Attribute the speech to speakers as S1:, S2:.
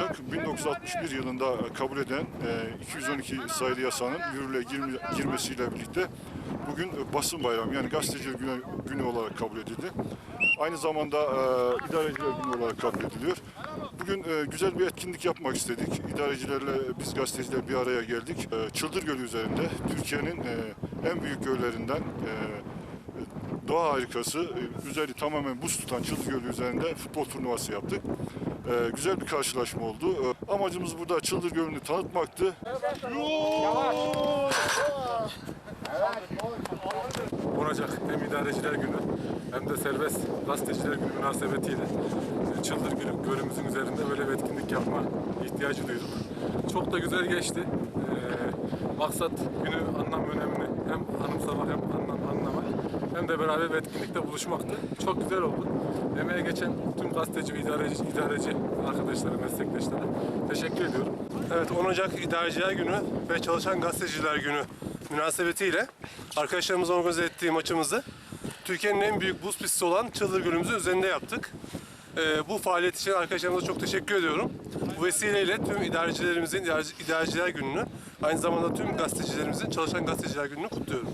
S1: Bugün e, 10 Ocak 1961 yılında kabul edilen e, 212 sayılı yasanın yürürlüğe girme- girmesiyle birlikte bugün e, basın bayramı yani gazeteciler günü, günü olarak kabul edildi. Aynı zamanda e, idareciler günü olarak kabul ediliyor. Bugün e, güzel bir etkinlik yapmak istedik. İdarecilerle biz gazeteciler bir araya geldik. E, Çıldır Gölü üzerinde Türkiye'nin e, en büyük göllerinden e, doğa harikası, e, üzeri tamamen buz tutan Çıldır Gölü üzerinde futbol turnuvası yaptık. E, güzel bir karşılaşma oldu. E, amacımız burada Çıldır Gölü'nü tanıtmaktı.
S2: 10 Ocak hem idareciler günü hem de serbest gazeteciler günü münasebetiyle e, Çıldır Gölü, gölümüzün üzerinde böyle bir etkinlik yapma ihtiyacı duyduk. Çok da güzel geçti. Ee, maksat günü anlam önemini hem anımsamak hem anlam de beraber etkinlikte buluşmaktı. Çok güzel oldu. Emeğe geçen tüm gazeteci ve idareci, idareci arkadaşlara, meslektaşlara teşekkür ediyorum.
S3: Evet 10 Ocak İdareciler Günü ve Çalışan Gazeteciler Günü münasebetiyle arkadaşlarımızla organize ettiği maçımızı Türkiye'nin en büyük buz pisti olan Çıldır Gölümüzün üzerinde yaptık. Ee, bu faaliyet için arkadaşlarımıza çok teşekkür ediyorum. Bu vesileyle tüm idarecilerimizin İdareci- İdareciler Günü'nü aynı zamanda tüm gazetecilerimizin Çalışan Gazeteciler Günü'nü kutluyorum.